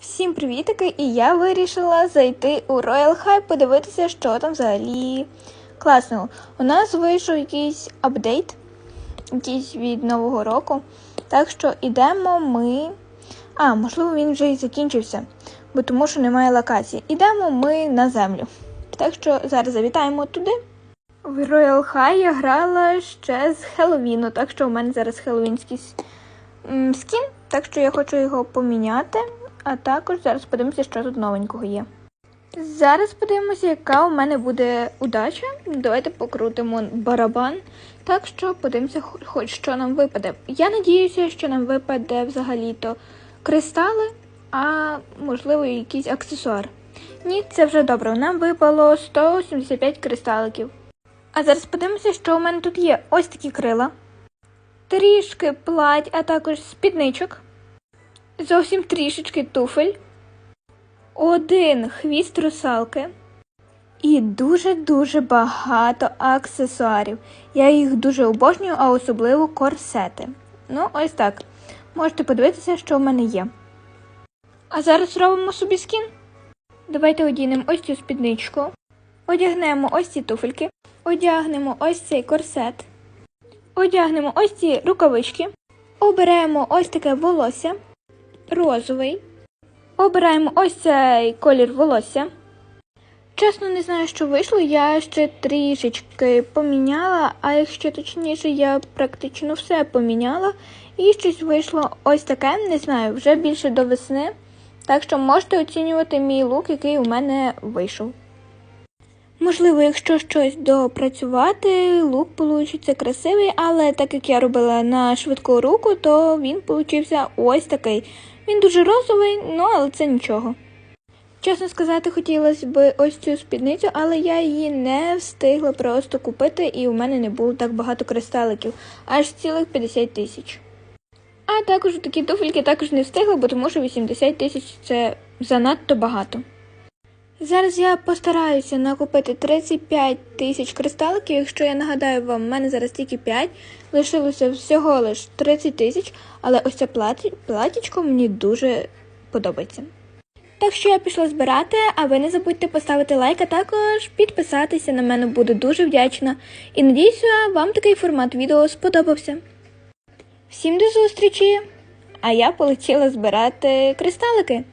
Всім привітики! І я вирішила зайти у Royal High, подивитися, що там взагалі класно. У нас вийшов якийсь апдейт, якийсь від Нового року. Так що йдемо ми. А, можливо, він вже і закінчився, бо тому що немає локації. Ідемо ми на землю. Так що зараз завітаємо туди. В Royal High я грала ще з Хеллоуіну, так що у мене зараз хеллоуінський скін, так що я хочу його поміняти. А також зараз подивимося, що тут новенького є. Зараз подивимося, яка у мене буде удача. Давайте покрутимо барабан. Так що подивимося, хоч що нам випаде. Я надіюся, що нам випаде взагалі-то кристали, а можливо якийсь аксесуар. Ні, це вже добре. Нам випало 175 кристаликів. А зараз подивимося, що у мене тут є. Ось такі крила, трішки плать, а також спідничок зовсім трішечки туфель, один хвіст русалки і дуже-дуже багато аксесуарів. Я їх дуже обожнюю, а особливо корсети. Ну, ось так. Можете подивитися, що в мене є. А зараз робимо собі скін. Давайте одінемо ось цю спідничку, одягнемо ось ці туфельки, одягнемо ось цей корсет, одягнемо ось ці рукавички, оберемо ось таке волосся розовий. Обираємо ось цей колір волосся. Чесно, не знаю, що вийшло. Я ще трішечки поміняла, а якщо точніше, я практично все поміняла. І щось вийшло ось таке, не знаю, вже більше до весни. Так що можете оцінювати мій лук, який у мене вийшов. Можливо, якщо щось допрацювати, лук получиться красивий, але так як я робила на швидку руку, то він получився ось такий. Він дуже розовий, ну але це нічого. Чесно сказати, хотілося б ось цю спідницю, але я її не встигла просто купити, і у мене не було так багато кристаликів, аж цілих 50 тисяч. А також такі туфельки також не встигла, бо тому що 80 тисяч це занадто багато. Зараз я постараюся накупити 35 тисяч кристаликів. Якщо я нагадаю вам, в мене зараз тільки 5, лишилося всього лиш 30 тисяч, але ось це платічко мені дуже подобається. Так що я пішла збирати, а ви не забудьте поставити лайк, а також підписатися на мене буду дуже вдячна. І надіюся, вам такий формат відео сподобався. Всім до зустрічі! А я полетіла збирати кристалики.